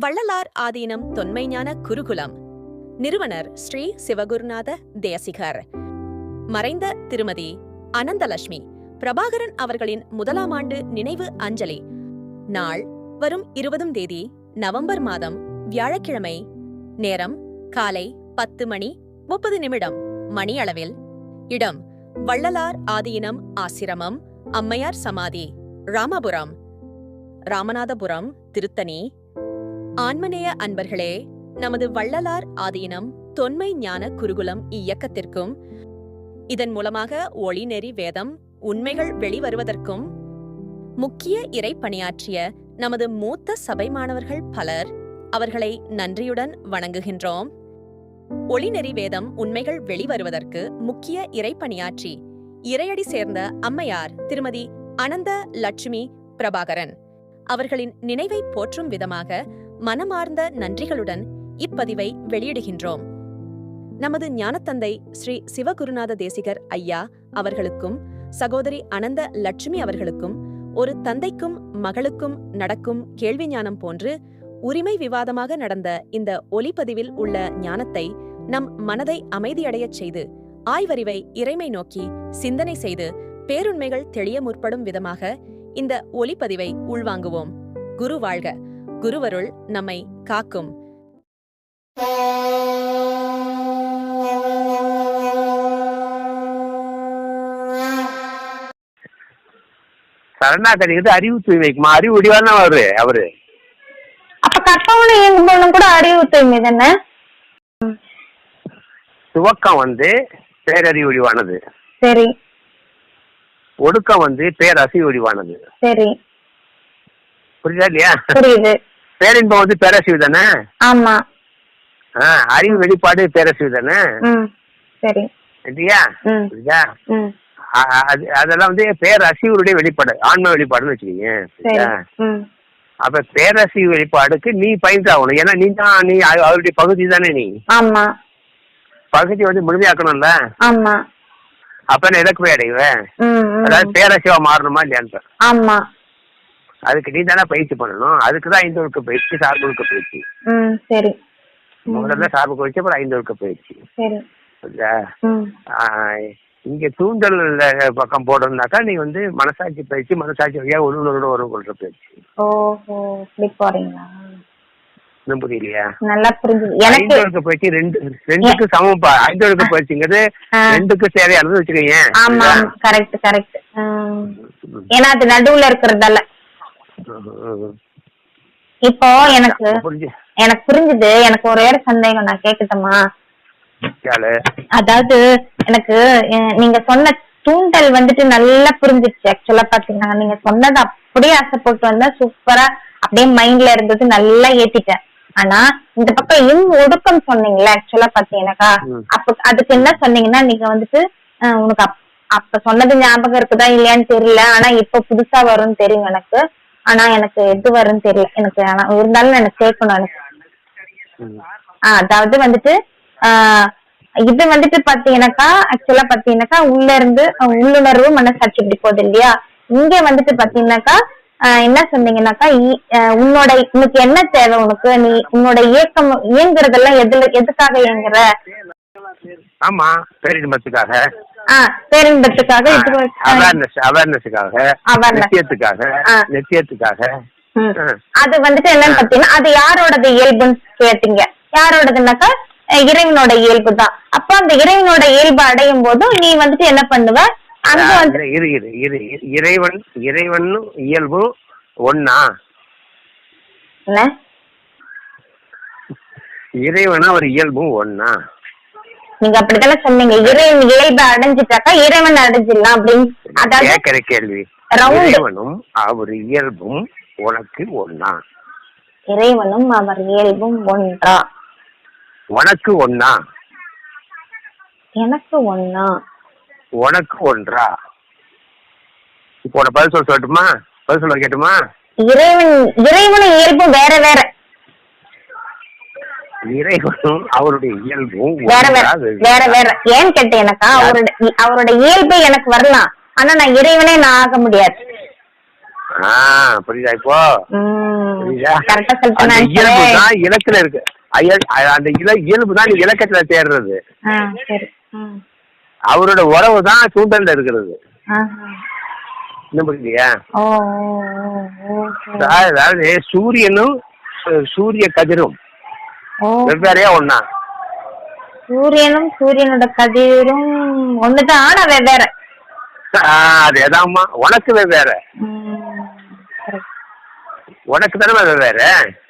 வள்ளலார் ஆதீனம் தொன்மைஞான குருகுலம். நிறுவனர் ஸ்ரீ சிவகுருநாத தேசிகர். மறைந்த திருமதி அனந்தலட்சுமி பிரபாகரன் அவர்களின் முதலாம் ஆண்டு நினைவு அஞ்சலி. நாள் வரும் இருபதும் தேதி நவம்பர் மாதம் வியாழக்கிழமை. நேரம் காலை பத்து மணி முப்பது நிமிடம் மணி அளவில் இடம் வள்ளலார் ஆதீனம் ஆசிரமம் அம்மையார் சமாதி ராமபுரம். ராமநாதபுரம் திருத்தணி ஆன்மநேய அன்பர்களே நமது வள்ளலார் ஆதீனம் தொன்மை ஞான குருகுலம் இயக்கத்திற்கும் இதன் மூலமாக ஒளிநெறி வேதம் உண்மைகள் வெளிவருவதற்கும் முக்கிய இறை பணியாற்றிய நமது மூத்த சபை மாணவர்கள் பலர் அவர்களை நன்றியுடன் வணங்குகின்றோம். ஒளிநெறி வேதம் உண்மைகள் வெளிவருவதற்கு முக்கிய இறை பணியாற்றி இறையடி சேர்ந்த அம்மையார் திருமதி அனந்த லட்சுமி பிரபாகரன் அவர்களின் நினைவை போற்றும் விதமாக மனமார்ந்த நன்றிகளுடன் இப்பதிவை வெளியிடுகின்றோம். நமது ஞானத்தந்தை ஸ்ரீ சிவகுருநாத தேசிகர் ஐயா அவர்களுக்கும் சகோதரி அனந்த லட்சுமி அவர்களுக்கும் ஒரு தந்தைக்கும் மகளுக்கும் நடக்கும் கேள்வி ஞானம் போன்று உரிமை விவாதமாக நடந்த இந்த ஒலிப்பதிவில் உள்ள ஞானத்தை நம் மனதை அமைதியடையச் செய்து ஆய்வறிவை இறைமை நோக்கி சிந்தனை செய்து பேருண்மைகள் தெளிய முற்படும் விதமாக இந்த ஒலிப்பதிவை உள்வாங்குவோம். குரு வாழ்க! குருவருள் நம்மை காக்கும். சரணாகதிங்கிறது அறிவு தூய்மைக்குமா அறிவு வடிவான அவரு. அவரு அப்ப கற்பவனும் இயங்குபவனும் கூட அறிவு தூய்மை தானே துவக்கம் வந்து பேரறிவு வடிவானது சரி. ஒடுக்கம் வந்து பேரசிவு வடிவானது சரி. புரியுதா இல்லையா? புரியுது. பேரின்பம் வந்து பேரசிவு தானே? ஆமா. அறிவு வெளிப்பாடு பேரசிவு தானே? சரி. இல்லையா? புரியுதா? அதெல்லாம் வந்து பேரசிவுடைய வெளிப்பாடு ஆன்ம வெளிப்பாடுன்னு வச்சுக்கோங்க. அப்ப பேரசிவு வெளிப்பாடுக்கு நீ பயின்றாகணும் ஏன்னா நீ தான் நீ அவ- அவருடைய பகுதி தானே நீ. ஆமா. பகுதி வந்து முழுமையாக்கணும்ல? ஆமா. அப்ப நான் இலக்கு போய் அடைவேன். அதாவது பேரசிவா மாறணுமா இல்லையான்னு ஆமா. அதுக்கு நீ தானே பயிற்சி பண்ணணும். அதுக்கு தான் ஐந்து ஒழுக்க பயிற்சி. சார்பு ஒழுக்க பயிற்சி சரி முதல்ல சார்பு பயிற்சி. அப்புறம் ஐந்து ஒழுக்க பயிற்சி இங்க தூண்டல் பக்கம் போடணும்னாக்கா நீ வந்து மனசாட்சி பயிற்சி மனசாட்சி வழியா உள்ளுணரோட உறவு கொள்ற பயிற்சி. இன்னும் புரியலையா? நல்லா புரிஞ்சுது. ஐந்து எனக்கு ஒழுக்க பயிற்சி ரெண்டு ரெண்டுக்கு சமம்ப்பா ஐந்து ஒழுக்க பயிற்சிங்கிறது. ரெண்டுக்கு தேவையானது வச்சுக்கோங்க ஆமா கரெக்ட் கரெக்ட். ஏன்னா அது நடுவுல இருக்கிறதால. இப்போ எனக்கு எனக்கு புரிஞ்சுது. எனக்கு ஒரே சந்தேகம் நான் கேட்கட்டுமா கேளு. அதாவது எனக்கு நீங்க சொன்ன தூண்டல் வந்துட்டு நல்லா புரிஞ்சிருச்சு. ஆக்சுவலா பாத்தீங்கன்னா நீங்க சொன்னது அப்படியே ஆசைப்பட்டு வந்தா சூப்பரா அப்படியே மைண்ட்ல இருந்தது நல்லா ஏத்திட்டேன். ஆனா இந்த பக்கம் இன் ஒடுக்கம் சொன்னீங்கல்ல ஆக்சுவலா பாத்தீங்கன்னாக்கா. அப்ப அதுக்கு என்ன சொன்னீங்கன்னா நீங்க வந்துட்டு உனக்கு அப்- அப்ப சொன்னது ஞாபகம் இருக்குதா இல்லையான்னு தெரியல. ஆனா இப்ப புதுசா வரும்னு தெரியும் எனக்கு. ஆனா எனக்கு எது வரும்னு தெரியல. எனக்கு ஆனா இருந்தாலும் எனக்கு கேட்கணும் எனக்கு அதாவது வந்துட்டு இது வந்துட்டு பாத்தீங்கன்னாக்கா ஆக்சுவலா பாத்தீங்கன்னாக்கா உள்ள இருந்து உள்ளுணர்வு மனசாட்சி இப்படி போகுது இல்லையா? இங்க வந்துட்டு பாத்தீங்கன்னாக்கா என்ன சொன்னீங்கன்னாக்கா உன்னோட உனக்கு என்ன தேவை உனக்கு? நீ உன்னோட இயக்கம் இயங்குறதெல்லாம் எதுல எதுக்காக இயங்குற? ஆமா பேரின்பத்துக்காக ஒரு- ஆஹ், அவேர்னஸ் அவேர்னஸுக்காக. நிச்சயத்துக்காக. நிச்சயத்துக்காக. அது வந்துட்டு என்னன்னு பாத்தீங்கன்னா அது யாரோடது இயல்புன்னு கேட்டீங்க யாரோடதுன்னாக்கா அஹ், இறைவனோட இயல்பு தான் அப்ப அந்த இறைவனோட இயல்பு அடையும் போதும் நீ வந்துட்டு என்ன பண்ணுவ அங்க வந்து இரு இரு இரு. இறைவன் இறைவன் இயல்பு ஒன்னா என்ன இறைவனா ஒரு இயல்பும் ஒன்னா நீங்க அப்படித்தானே சொன்னீங்க? இறைவன் இயல்பு அடைஞ்சிட்டாக்கா இறைவன் அடைஞ்சிடலாம் அப்படின்னு. அதாவது கேள்வி. இறைவனும் அவர் இயல்பும் உனக்கு ஒன்னா இறைவனும் அவர் இயல்பும் ஒன்றா? உனக்கு ஒன்னா எனக்கு ஒண்ணா? உனக்கு ஒன்றா? இப்போ பதில் சொல்ல சொல்லட்டுமா? பதில் சொல்ல கேட்டுமா? இறைவன் இறைவனும் இயல்பும் வேற வேற. இறைவனும் அவருடைய இயல்பும் வேற வேற வேற வேற. ஏன்னு கேட்டீங்கன்னாக்கா அவரோட அவரோட இயல்பு எனக்கு வரலாம். ஆனா நான் இறைவனே நான் ஆக முடியாது. ஆ புரியுதா இப்போ? புரியுதா? இயல்பு. தான் இலக்குல இருக்கு. அந்த இயல்பு தான் இலக்கத்துல தேடுறது. அவரோட உறவு தான் தூண்டல்ல இருக்கிறது. ஆஹா. இன்னும் புரியலையா அதாவது சூரியனும் சூரிய கதிரும் வெவ்வேறையா ஒண்ணா? சூரியனும் சூரியனோட கதிரும் ஒண்ணுதான் ஆனா வெவ்வேறு. ஆ, அதேதாம்மா. உனக்கு வெவ்வேற. உனக்கு தானே வெவ்வேறு?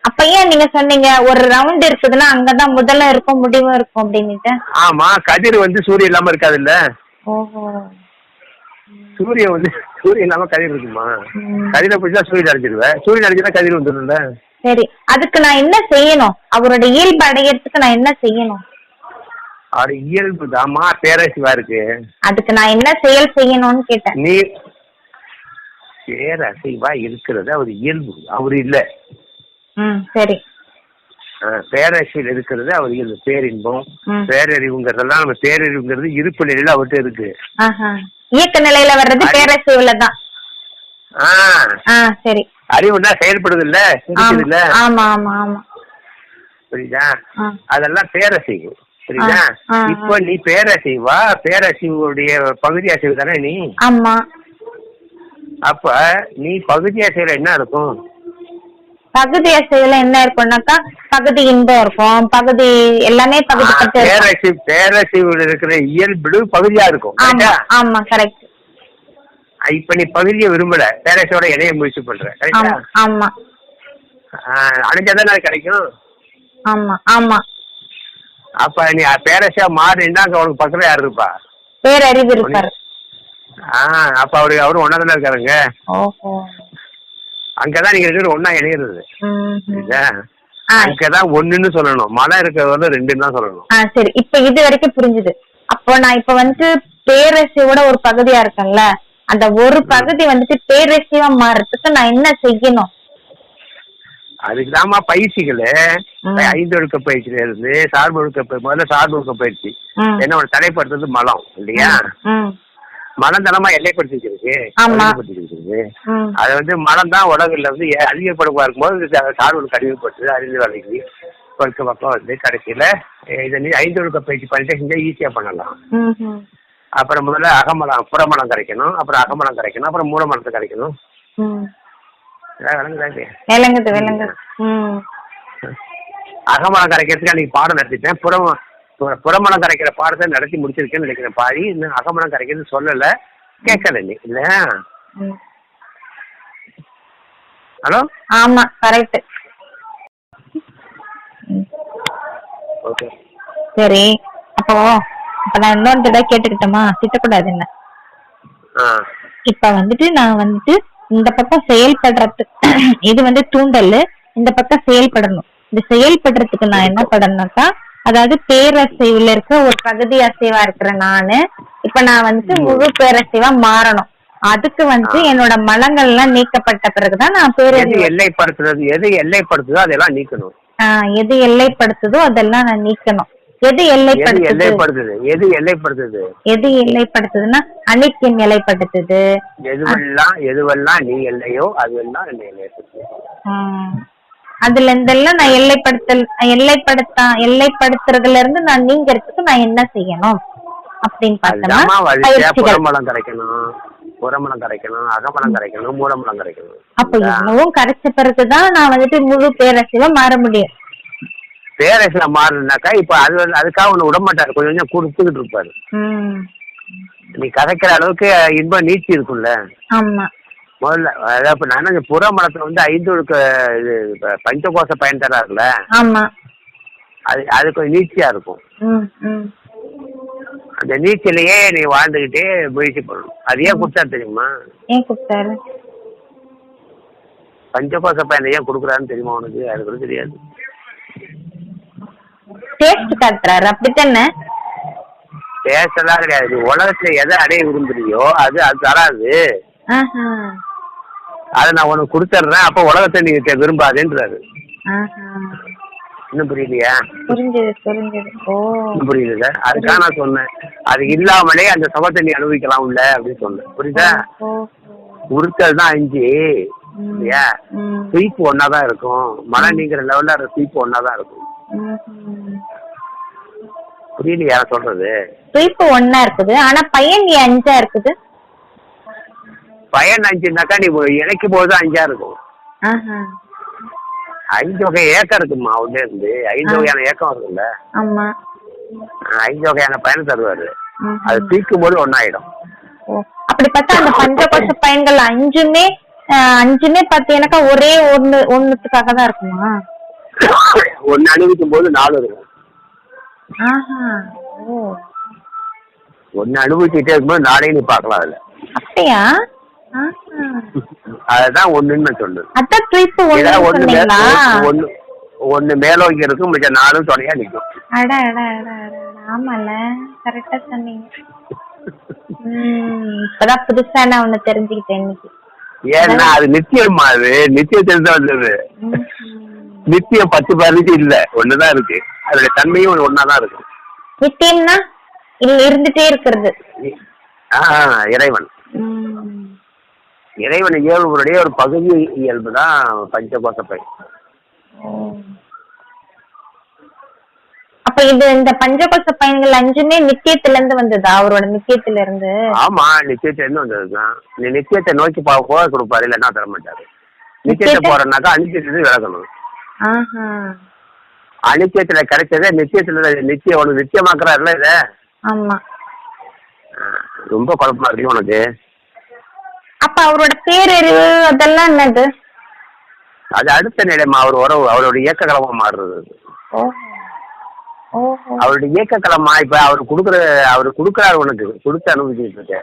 அப்ப ஏன் நீங்க சொன்னீங்க ஒரு ரவுண்ட் இருக்குதுன்னா அங்கதான் முதல்ல இருக்கும் முடிவும் இருக்கும் அப்படின்னுட்டு? ஆமா கதிர் வந்து சூரியன் இல்லாம இருக்காது இல்ல சூரியன் வந்து சூரியன் இல்லாம கதிர் இருக்குமா. கதிரை பிடிச்சா சூரியன் அடைஞ்சிருவேன் சூரியன் அடைஞ்சா கதிர் வந்துடும்ல சரி அதுக்கு நான் என்ன செய்யணும்? அவரோட இயல்பு அடையறதுக்கு நான் என்ன செய்யணும்? அவர் இயல்பு தாமா பேரரசிவா இருக்கு. அதுக்கு நான் என்ன செயல் செய்யணும்னு கேட்டேன். நீ பேரசைவா இருக்கிறது அவர் இயல்பு அவர் இல்ல. ம் சரி. ஆ, பேரரசியில் இருக்கிறது அவர் இயல்பு பேரின்பம். பேரறிவுங்கிறதெல்லாம் நம்ம பேரறிவுங்கிறது இருப்பு நிலையில அவர்கிட்ட இருக்கு. இயக்க நிலையில வர்றது பேரசைவுல தான் சரி. அறிவுன்னா செயல்படுது இல்ல இல்ல புரியுதா. அதெல்லாம் பேரசைவு புரியுதா? இப்போ நீ பேரசைவா பேரசைவுடைய பகுதி அசைவு தானே நீ? ஆமா. அப்ப நீ பகுதி அசைவுல என்ன இருக்கும் பகுதி அசைவுல என்ன இருக்கும்னாக்கா பகுதி இன்பம் இருக்கும். பகுதி எல்லாமே பகுதி பேரசைவு பேரசைவுல இருக்கிற இயல்பு பகுதியா இருக்கும். ஆமா கரெக்டா? இப்ப நீ பகுதியை விரும்பல. பேரசையோட இணைய முயற்சி பண்ற? கரெக்டா? ஆமா அடைஞ்சாதான் கிடைக்கும்? ஆமா ஆமா. அப்ப நீ பேரசையா மாறினா அங்க உனக்கு பக்கத்துல யாரு இருப்பா? பேரறிவு இருப்பாரு. ஆஹ் அப்ப அவரு அவரும் ஒன்னா தானே இருக்காருங்க? அங்கதான் நீங்க ரெண்டு பேரும் ஒன்னா இணையிறது. அங்கதான் ஒண்ணுன்னு சொல்லணும். மழை இருக்கிறது ரெண்டுன்னு தான் சொல்லணும். சரி. இப்ப இது வரைக்கும் புரிஞ்சுது. அப்போ நான் இப்ப வந்துட்டு பேரரசியோட ஒரு பகுதியா இருக்கேன்ல? அந்த ஒரு பகுதி வந்துட்டு பேரரசியா மாறுறதுக்கு நான் என்ன செய்யணும்? அதுக்குதாம்மா பயிற்சிகள். ஐந்து ஒழுக்க பயிற்சியில இருந்து சார்பு ஒழுக்க முதல்ல சார்பு ஒழுக்க பயிற்சி. என்ன ஒரு தடைப்படுத்துறது மலம் இல்லையா? ம் மலம் தானமா எல்லைப்படுத்தி வச்சிருக்கு அது வந்து மலம் தான் உலகில் வந்து அதிகப்படுவா இருக்கும்போது சார்பு அதிகப்படுத்துது அறிந்து வேலைக்கு ஒழுக்க பக்கம் வந்து கடைசியில இதை நீ ஐந்து ஒழுக்க பயிற்சி பண்ணிட்டு செஞ்சா ஈஸியா பண்ணலாம். அப்புறம் முதல்ல அகமலம் புறமலம் கரைக்கணும் அப்புறம் அகமலம் கரைக்கணும் அப்புறம் மூலமலத்தை கரைக்கணும். விளங்குதா அகமலம் கரைக்கிறதுக்கு அன்னைக்கு பாடம் நடத்திட்டேன். புறம் புற- புறமலம் கரைக்கிற பாடத்தை நடத்தி முடிச்சிருக்கேன்னு நினைக்கிறேன். பாடி இன்னும் அகமலம் கரைக்கிறது சொல்லல. கேட்கல நீ இல்ல? ம். ஹலோ? ஆமா கரெக்ட் ஓகே. சரி அப்போ அப்ப நான் ஏதாவது கேட்டுக்கிட்டோமா? திட்டக்கூடாது என்ன? இப்ப வந்துட்டு நான் வந்துட்டு இந்த பக்கம் செயல்படுறது இது வந்து தூண்டல் இந்த பக்கம் செயல்படணும். இந்த செயல்படுறதுக்கு நான் என்ன பண்ணணும்னாக்கா அதாவது பேரசைவுல இருக்க ஒரு பகுதி அசைவா இருக்கிற நானு இப்ப நான் வந்துட்டு முழு பேரசைவா மாறணும். அதுக்கு வந்து என்னோட மலங்கள் எல்லாம் நீக்கப்பட்ட பிறகுதான் நான் பேரறிவு எல்லைப்படுத்துறது எது எல்லைப்படுத்துதோ அதெல்லாம் நீக்கணும். ஆஹ் எது எல்லைப்படுத்துதோ அதெல்லாம் நான் நீக்கணும். எது எல்லைப்படுத்துது? எது எல்லைப்படுத்துது? எது எல்லைப்படுத்துதுன்னா அனைத்து எல்லைப்படுத்துது எதுவெல்லாம் எதுவெல்லாம் நீ எல்லையோ அதுவெல்லாம் என்ன எல்லைப்படுத்துது அதுல இருந்தெல்லாம் நான் எல்லைப்படுத்தல் எல்லைப்படுத்தா எல்லைப்படுத்துறதுல இருந்து நான் நீங்கிறதுக்கு நான் என்ன செய்யணும் அப்படின்னு பார்த்தோம்னா புறமலம் கரைக்கணும் அகமலம் கரைக்கணும் மூலமலம் கரைக்கணும் அப்ப இவ்வளவும் கரைச்ச பிறகுதான் நான் வந்துட்டு முழு பேரரசிவா மாற முடியும். பேரரசுல மாறினாக்கா இப்ப அது அதுக்காக ஒண்ணு விட மாட்டாரு கொஞ்சம் கொஞ்சம் கொடுத்துக்கிட்டு இருப்பாரு. நீ கதைக்கிற அளவுக்கு இன்பம் நீச்சி இருக்கும்ல. ஆமா. முதல்ல அதாவது இப்ப நான் என்ன புற மலத்துல வந்து ஐந்து ஒழுக்க இது பஞ்சகோச பயன் ஆமா. அது அது கொஞ்சம் நீச்சியா இருக்கும். அந்த நீச்சலையே நீ வாழ்ந்துகிட்டே முயற்சி பண்ணணும். அது ஏன் கொடுத்தா தெரியுமா? ஏன் கூப்பிட்டாரு பஞ்சகோச பயனை ஏன் கொடுக்குறாருன்னு தெரியுமா உனக்கு? அது கூட தெரியாது. டேஸ்ட் காட்டுறாரு. அப்படித்தானே? பேசலாம் கிடையாது. உலகத்துல எதை அடைய விரும்புறியோ அது அது தராது. அதை நான் உனக்கு கொடுத்துட்றேன். அப்போ உலகத்தை நீ விரும்பாதேன்றாரு. இன்னும் புரியலையா? புரிஞ்சது புரிஞ்சது. புரியுதுல்ல? அதுக்காக நான் சொன்னேன். அது இல்லாமலே அந்த சுகத்தை நீ அனுபவிக்கலாம் உள்ள அப்படின்னு சொன்னேன். புரியுதா? ஓ உருக்கல் தான் அஞ்சு. இல்லையா? ம். துய்ப்பு ஒன்னா தான் இருக்கும். மழை நீங்கிற லெவல்ல அந்த துய்ப்பு ஒன்னா தான் இருக்கும். ம்ஹும். புரியல யார சொல்றது? துய்ப்பு ஒன்னா இருக்குது ஆனா பையன் அஞ்சா இருக்குது? பயன் அஞ்சுனாக்கா நீ இணைக்கும் போது அஞ்சா இருக்கும். அஞ்சு வகை ஏக்கம் இருக்குமா உள்ள இருந்து? ஐந்து வகையான ஏக்கம் இருக்குல்ல ஐந்து வகையான பயன் தருவாரு. அது தீக்கும் போது ஒன்னாயிடும். அப்படி பார்த்தா அந்த பஞ்சகோஷ பயன்கள் அஞ்சுமே அஞ்சுமே பாத்தீங்கன்னாக்கா ஒரே ஒண்ணு ஒண்ணுத்துக்காக தான் இருக்குமா? ஒன்னு அனுபவிக்கும் போது நாலு இருக்கும். ஒன்னு அனுபவிச்சுட்டே இருக்கும்போது நாளையும் நீ பார்க்கலாம் அதுல. அப்படியா. அதுதான் ஒண்ணுன்னு சொல்லுது அதான் ட்ரிப் ஒண்ணு ஒண்ணு ஒண்ணு மேலோங்கி இருக்கும் மிச்ச நாலும் துணையா நிக்கும். அட அட. ஆமால கரெக்டா சொன்னீங்க. இப்பதான் புதுசா நான் ஒண்ணு தெரிஞ்சுக்கிட்டேன் இன்னைக்கு. ஏன்னா அது நித்தியமா அது. நித்தியத்தில் தான் வந்தது. நித்தியம் பத்து பதினஞ்சு இல்ல. ஒண்ணுதான் இருக்கு. அதோட தன்மையும் ஒன்னாதான் இருக்கும் நித்தியம்னா இல்ல இருந்துட்டே இருக்கிறது. ஆஹ் இறைவன். இறைவன் இயல்புடைய ஒரு பகுதி இயல்பு தான் பஞ்சகோசப்பை. ஓ. அப்ப இது இந்த பஞ்சகோச பயன்கள் அஞ்சுமே நித்தியத்துல இருந்து வந்ததா? அவரோட நித்தியத்துல இருந்து ஆமா நிச்சயத்தை இருந்து வந்ததுதான் நீ நிச்சயத்தை நோக்கி போக கொடுப்பாரு இல்லைன்னா தர மாட்டாரு. போறேன்னாக்கா அனிச்சயத்துல விளக்கணும் ஆஹா. அனிச்சயத்துல கிடைச்சதே நிச்சயத்துல நிச்சயம் உனக்கு நிச்சயமாக்குறாருல இத? ஆமா. ரொம்ப குழப்பமா இருக்கு உனக்கு. அப்ப அவரோட பேரறிவு அதெல்லாம் என்னது? அது அடுத்த நிலைமா? அவர் உறவு அவரோட இயக்க களமா மாறுறது அவருடைய இயக்க களமா இப்ப அவர் கொடுக்குற அவர் கொடுக்குறாரு உனக்கு. கொடுத்து அனுபவிச்சுட்டு இருக்க.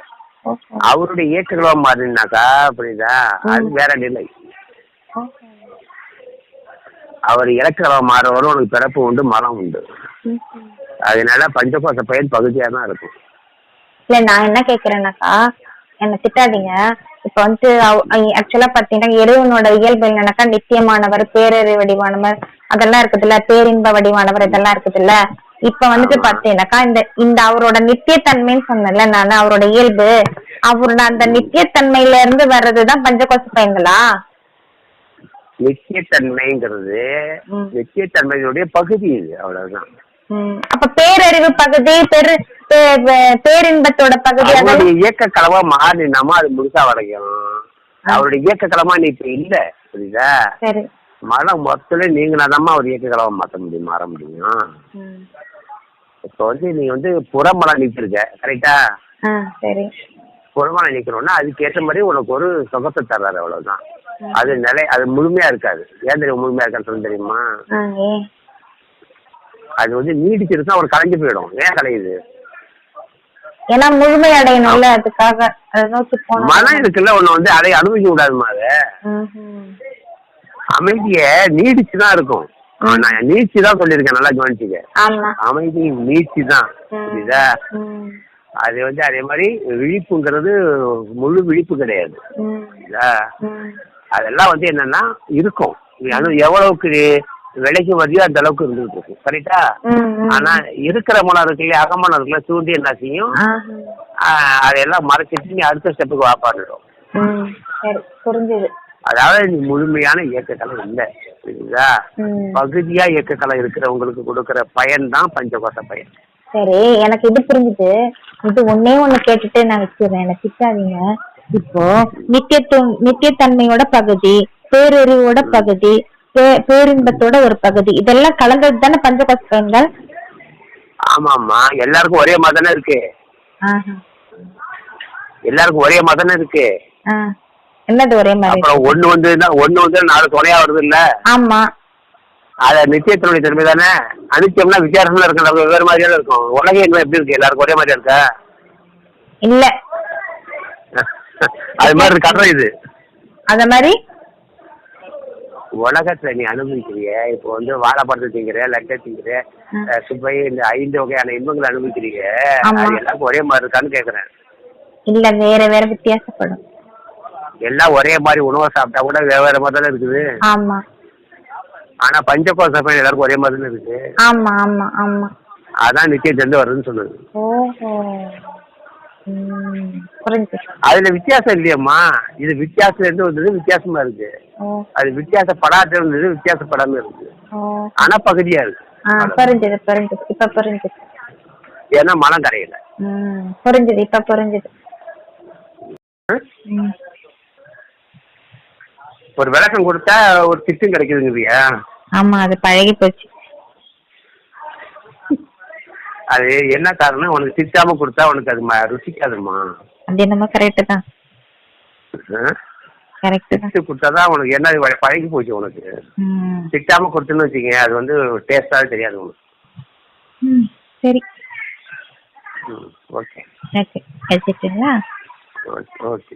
ஓஹோ அவருடைய இயக்க களமா மாறினாக்கா புரியுதா? அது வேற நிலை. அவர் இலக்கணம் மாறவரும் உனக்கு பிறப்பு உண்டு மனம் உண்டு. அதனால பஞ்சகோச பயன் பகுதியா தான் இருக்கும். இல்ல நான் என்ன கேக்குறேன்னாக்கா என்ன திட்டாதீங்க இப்ப வந்து ஆக்சுவலா பாத்தீங்கன்னா இறைவனோட இயல்பு என்னன்னாக்கா நித்தியமானவர் பேரறிவு வடிவானவர் அதெல்லாம் இருக்குதுல்ல பேரின்ப வடிவானவர் இதெல்லாம் இருக்குதுல்ல இப்ப வந்துட்டு. பாத்தீங்கன்னாக்கா இந்த இந்த அவரோட நித்தியத்தன்மைன்னு சொன்னேன்ல நானு அவரோட இயல்பு அவரோட அந்த நித்தியத்தன்மையில இருந்து வர்றதுதான் பஞ்சகோச பயன்களா நிச்சயத்தன்மைங்கிறது ம். நிச்சயத்தன்மையினுடைய பகுதி இது அவ்வளவுதான். அப்ப பேரறிவு பகுதி பெரு பேரின்பத்தோட பகுதி அவருடைய இயக்க களமா மாறினாமா அது முழுசா வளையும் அவருடைய இயக்க களமா நீ இப்ப இல்ல புரியுதா? மனம் மொத்தத்துல நீங்களாதாம்மா அவர் இயக்க களமா மாத்த முடியும் மாற முடியும். இப்ப வந்து நீ வந்து புறமலம் நிக்கிருக்க கரெக்டா புறமலம் நிக்கிறோம்னா அதுக்கு ஏற்ற மாதிரி உனக்கு ஒரு சுகத்தை தர்றாரு அவ்வளவுதான். அது நிலை அது முழுமையா இருக்காது. ஏன் தெரியும் முழுமையா இருக்கான்னு சொல்ல தெரியுமா? அது வந்து நீடிச்சிருந்தா அவர் கலைஞ்சு போயிடும். ஏன் கலையுது? ஏன்னா முழுமை அடையணும்ல அதுக்காக அதை நோக்கி போனோம் மனம் இருக்குல்ல உன்னை வந்து அதை அனுபவிக்க கூடாதுமா அதை. அமைதிய நீடிச்சுதான் இருக்கும். நான் நீச்சி தான் சொல்லியிருக்கேன் நல்லா கவனிச்சுக்க. அமைதி நீச்சி தான். புரியுதா. அது வந்து அதே மாதிரி விழிப்புங்கிறது முழு விழிப்பு கிடையாது. அதெல்லாம் வந்து என்னன்னா இருக்கும். எவ்வளவுக்கு விலைக்கு வருதோ அந்த அளவுக்கு இருந்துட்டு இருக்கும் கரெக்டா. ஆனா இருக்கிற மனம் இருக்குல்ல அகமனம் இருக்குல்ல தூண்டி என்ன செய்யும் அதையெல்லாம் மறைச்சிட்டு நீ அடுத்த ஸ்டெப்புக்கு வாப்பாடிடும் ம். சரி புரிஞ்சுது. அதாவது நீ முழுமையான இயக்கக்கலை இல்லை. புரியுதா. பகுதியா இயக்கக்கலை இருக்கிறவங்களுக்கு கொடுக்கிற பயன் தான் பஞ்சகோச பயன். சரி எனக்கு இது புரிஞ்சுது. இது ஒன்னே ஒண்ணு கேட்டுட்டு நான் வச்சிடுறேன் எனக்கு திட்டாதீங்க. இப்போ நித்தியத்துவம் நித்தியத்தன்மையோட பகுதி பேரறிவோட பகுதி பேரின்பத்தோட ஒரு பகுதி. இதெல்லாம் கலந்தது தானே பஞ்சகோச பயன்கள் ஆமாம்மா. எல்லாருக்கும் ஒரே மதனை இருக்கு. ஆஹா. எல்லாருக்கும் ஒரே மதனை இருக்கு. ஆ. என்னது ஒரே மாதிரி? அப்புறம் ஒண்ணு வந்து ஒண்ணு வந்து நாலு துணையா வருது இல்ல ஆமா. அத நிச்சயத்தினுடைய தன்மை தானே? அனிச்சயம்னா வித்தியாசமா இருக்கு வெவ்வேறு மாதிரியா இருக்கும். உலகம் என்ன எப்படி இருக்கு? எல்லாருக்கும் ஒரே மாதிரியா இருக்கா? இல்ல. அது மாதிரி கட்டுற இது. அத மாதிரி? உலகத்துல நீ அனுபவிக்கிறிய? இப்போ வந்து வாழைப்பழத்தை திங்கிற லட்டை திங்கிற சுவை இந்த ஐந்து வகையான இன்பங்களை அனுபவிக்கிறீங்க. அது எல்லாருக்கும் ஒரே மாதிரி இருக்கான்னு கேக்குறேன். இல்ல வேற வேற வித்தியாசப்படும். எல்லாம் ஒரே மாதிரி உணவை சாப்பிட்டா கூட வெவ்வேறு மாதிரி தானே இருக்குது? ஆமா. ஆனா பஞ்சகோச பயன் எல்லாருக்கும் ஒரே மாதிரி தானே இருக்கு ஆமா ஆமா ஆமா. அதான் நிச்சயத்திலிருந்து வருதுன்னு சொல்லுது ஓஹோ. அதுல வித்தியாசம் இல்லையம்மா. இது வித்தியாசம் இருந்து வந்தது வித்தியாசமா இருக்கு. அது வித்தியாசப்படாத இருந்தது வித்தியாசப்படாம இருக்கு. ஆனா பகுதியா இருக்கு. புரிஞ்சுது புரிஞ்சுது. இப்ப புரிஞ்சுது. ஏன்னா மலம் கரையல. புரிஞ்சுது இப்ப புரிஞ்சுது. ஒரு விளக்கம் கொடுத்தா ஒரு திட்டம் கிடைக்குதுங்கய்யா ஆமா அது பழகி போச்சு. அது என்ன காரணம்? உனக்கு திட்டாம கொடுத்தா உனக்கு அது ம- ருசிக்காதும்மா. அது என்னமோ கரெக்ட் தான். கரெக்ட் கொடுத்தாதான் உனக்கு என்ன பழகி போச்சு உனக்கு. ம். திட்டாம கொடுத்துன்னு வச்சுங்க அது வந்து டேஸ்டாவே தெரியாது உனக்கு. சரி. Okay okay okay.